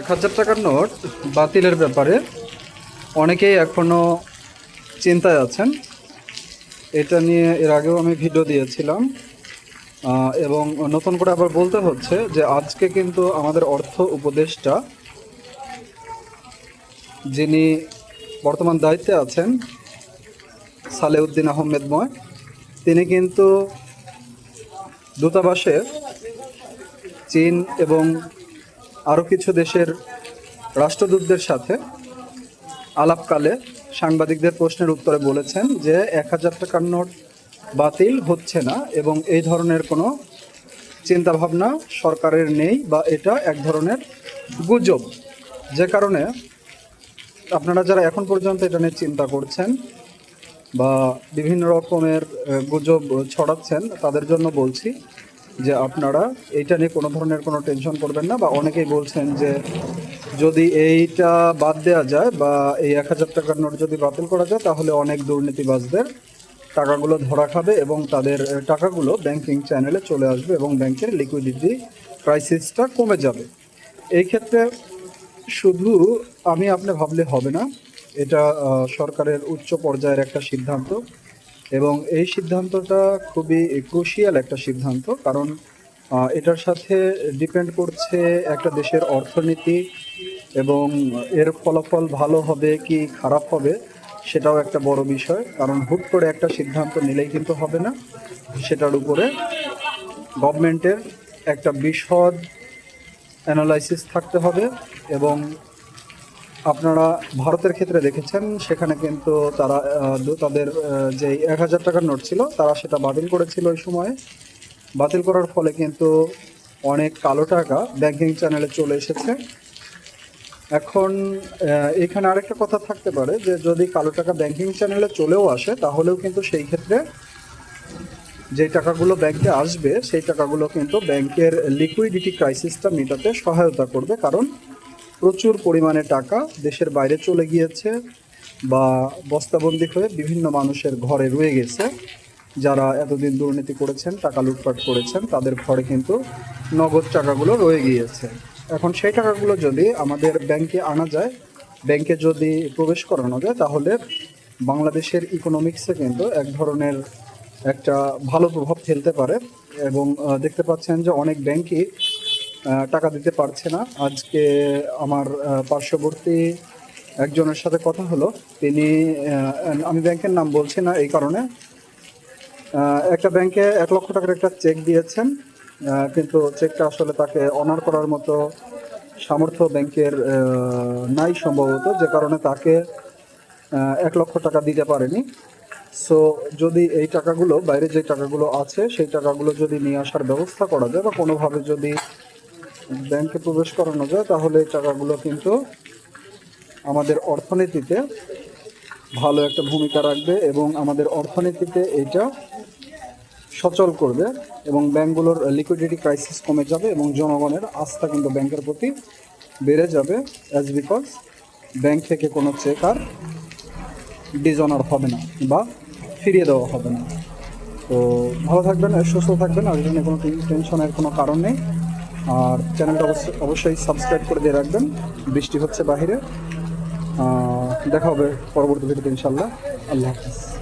এক হাজার টাকার নোট বাতিলের ব্যাপারে। অনেকেই এখনও চিন্তায় আছেন। এটা নিয়ে এর আগেও আমি ভিডিও দিয়েছিলাম। এবং নতুন করে আবার বলতে হচ্ছে যে, আজকে কিন্তু আমাদের অর্থ উপদেষ্টা যিনি বর্তমান দায়িত্বে আছেন, সালেউদ্দিন আহমেদময় তিনি কিন্তু দূতাবাসে চীন এবং আরও কিছু দেশের রাষ্ট্রদূতদের সাথে আলাপকালে সাংবাদিকদের প্রশ্নের উত্তরে বলেছেন যে এক হাজার টাকার নোট বাতিল হচ্ছে না এবং এই ধরনের কোনো চিন্তাভাবনা সরকারের নেই বা এটা এক ধরনের গুজব। যে কারণে আপনারা যারা এখন পর্যন্ত এটা নিয়ে চিন্তা করছেন বা বিভিন্ন রকমের গুজব ছড়াচ্ছেন, তাদের জন্য বলছি যে আপনারা এইটা নিয়ে কোনো ধরনের কোনো টেনশন করবেন না, বা অনেকেই বলছেন যে যদি এইটা বাদ দেওয়া যায় বা এই এক হাজার টাকার নোট যদি বাতিল করা যায়, তাহলে অনেক দুর্নীতিবাজদের টাকাগুলো ধরা খাবে এবং তাদের টাকাগুলো ব্যাংকিং চ্যানেলে চলে আসবে এবং ব্যাংকের লিকুইডিটি ক্রাইসিসটা কমে যাবে। এই ক্ষেত্রে শুধু আমি আপনি ভাবলে হবে না, এটা সরকারের উচ্চ পর্যায়ের একটা সিদ্ধান্ত। এবং এই সিদ্ধান্তটা খুবই ক্রুশিয়াল একটা সিদ্ধান্ত, কারণ এটার সাথে ডিপেন্ড করছে একটা দেশের অর্থনীতি এবং এর ফলাফল ভালো হবে কি খারাপ হবে সেটাও একটা বড় বিষয়, কারণ হুট করে একটা সিদ্ধান্ত নিলেই কিন্তু হবে না। সেটার উপরে গভর্নমেন্টের একটা বিশদ অ্যানালাইসিস থাকতে হবে এবং আপনারা ভারতের ক্ষেত্রে দেখেছেন, সেখানে কিন্তু তারা তাদের যে এক হাজার টাকার নোট ছিল, তারা সেটা বাতিল করেছিল ওই সময়ে। বাতিল করার ফলে কিন্তু অনেক কালো টাকা ব্যাংকিং চ্যানেলে চলে এসেছে। এখন এখানে আরেকটা কথা থাকতে পারে, যে যদি কালো টাকা ব্যাংকিং চ্যানেলে চলেও আসে, তাহলেও কিন্তু সেই ক্ষেত্রে যে টাকাগুলো ব্যাংকে আসবে, সেই টাকাগুলো কিন্তু ব্যাংকের লিকুইডিটি ক্রাইসিসটা মেটাতে সহায়তা করবে। কারণ প্রচুর পরিমাণে টাকা দেশের বাইরে চলে গিয়েছে বা বস্তাবন্দি হয়ে বিভিন্ন মানুষের ঘরে রয়ে গেছে। যারা এতদিন দুর্নীতি করেছেন, টাকা লুটপাট করেছেন, তাদের ঘরে কিন্তু নগদ টাকাগুলো রয়ে গিয়েছে। এখন সেই টাকাগুলো যদি আমাদের ব্যাংকে আনা যায়, ব্যাংকে যদি প্রবেশ করানো যায়, তাহলে বাংলাদেশের ইকোনমিক্সে কিন্তু এক ধরনের একটা ভালো প্রভাব ফেলতে পারে এবং দেখতে পাচ্ছেন যে অনেক ব্যাংকই টাকা দিতে পারছে না। আজকে আমার পার্শ্ববর্তী একজনের সাথে কথা হলো। তিনি আমি ব্যাংকের নাম বলছি না এই কারণে। একটা ব্যাংকে এক লক্ষ টাকার একটা চেক দিয়েছেন। কিন্তু চেকটা আসলে তাকে অনার করার মতো সামর্থ্য ব্যাংকের নাই সম্ভবত, যে কারণে তাকে এক লক্ষ টাকা দিতে পারেনি। সো যদি এই টাকাগুলো, বাইরে যে টাকাগুলো আছে, সেই টাকাগুলো যদি নিয়ে আসার ব্যবস্থা করা যায় বা কোনোভাবে যদি ব্যাংকে প্রবেশ করানো যায়, তাহলে এই টাকাগুলো কিন্তু আমাদের অর্থনীতিতে ভালো একটা ভূমিকা রাখবে এবং আমাদের অর্থনীতিতে এইটা সচল করবে এবং ব্যাংকগুলোর লিকুইডিটি ক্রাইসিস কমে যাবে এবং জনগণের আস্থা কিন্তু ব্যাংকের প্রতি বেড়ে যাবে অ্যাজ বিকজ ব্যাংক থেকে কোনো চেক আর ডিজনার হবে না বা ফিরিয়ে দেওয়া হবে না। তো ভালো থাকবেন, সুস্থ থাকবেন, আর এটা নিয়ে কোনো টেনশনের কোনো কারণ নেই। আর চ্যানেলটা অবশ্যই সাবস্ক্রাইব করে দিয়ে রাখবেন। বৃষ্টি হচ্ছে বাহিরে। দেখা হবে পরবর্তী ভিডিওতে ইনশাল্লাহ আল্লাহ হাফিজ।